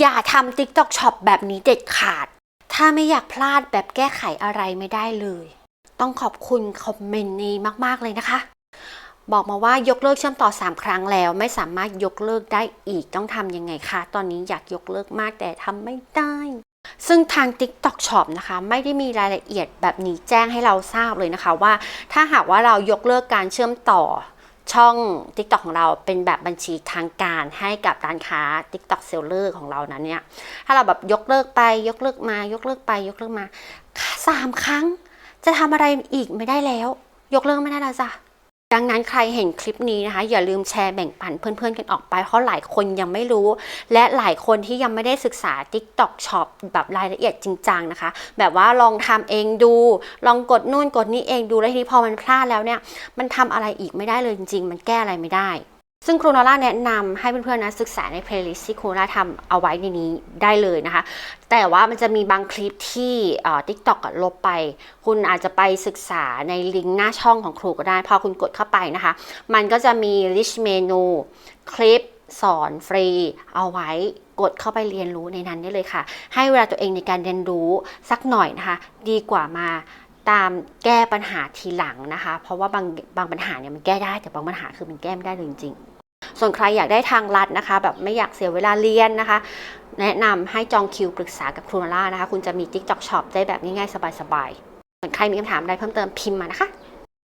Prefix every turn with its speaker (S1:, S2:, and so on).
S1: อย่าทำ TikTok Shop แบบนี้เด็ดขาด ถ้าไม่อยากพลาดแบบแก้ไขอะไรไม่ได้เลย ต้องขอบคุณคอมเมนต์นี้มาก ๆ เลยนะคะ บอกมาว่ายกเลิกเชื่อมต่อ 3 ครั้งแล้ว ไม่สามารถยกเลิกได้อีกต้องทำยังไงคะ ตอนนี้อยากยกเลิกมากแต่ทำไม่ได้ ซึ่งทาง TikTok Shop นะคะ ไม่ได้มีรายละเอียดแบบนี้แจ้งให้เราทราบเลยนะคะว่า ถ้าหากว่าเรายกเลิกการเชื่อมต่อ ช่อง TikTok ของเราเป็นแบบบัญชีทางการให้กับร้านค้า TikTok Seller ของเรานั้นเนี่ย ถ้าเราแบบยกเลิกไปยกเลิกมายกเลิกไปยกเลิกมาสามครั้ง จะทำอะไรอีกไม่ได้แล้ว ยกเลิกไม่ได้แล้วจ้ะ ดังนั้นใครเห็นคลิปนี้นะคะ อย่าลืมแชร์แบ่งปันเพื่อนๆกันออกไป เพราะหลายคนยังไม่รู้ และหลายคนที่ยังไม่ได้ศึกษา TikTok Shop แบบรายละเอียดจริงจังนะคะ แบบว่าลองทำเองดู ลองกดนู่นกดนี่เองดูแล้วทีนี้พอมันพลาดแล้วเนี่ย มันทำอะไรอีกไม่ได้เลยจริง ๆ มันแก้อะไรไม่ได้ ซึ่งครูนอร่าแนะนำให้เพื่อนๆนะศึกษาในเพลย์ลิสต์ที่ครูนอร่าทำเอาไว้ในนี้ได้เลยนะคะ แต่ว่ามันจะมีบางคลิปที่ทิกตอกลบไป คุณอาจจะไปศึกษาในลิงก์หน้าช่องของครูก็ได้ พอคุณกดเข้าไปนะคะ มันก็จะมี list menu คลิปสอนฟรีเอาไว้กดเข้าไปเรียนรู้ในนั้นได้เลยค่ะ ให้เวลาตัวเองในการเรียนรู้สักหน่อยนะคะ ดีกว่ามา ตามแก้ปัญหาทีหลังนะคะ เพราะว่าบางบางปัญหาเนี่ยมันแก้ได้แต่บางปัญหาคือมันแก้ไม่ได้เลยจริงๆ ส่วนใครอยากได้ทางลัดนะคะ แบบไม่อยากเสียเวลาเรียนนะคะ แนะนำให้จองคิวปรึกษากับครูนาร่านะคะ คุณจะมี TikTok Shop ได้แบบง่ายๆ สบายๆส่วนใครมีคำถามอะไรเพิ่มเติมพิมพ์มานะคะ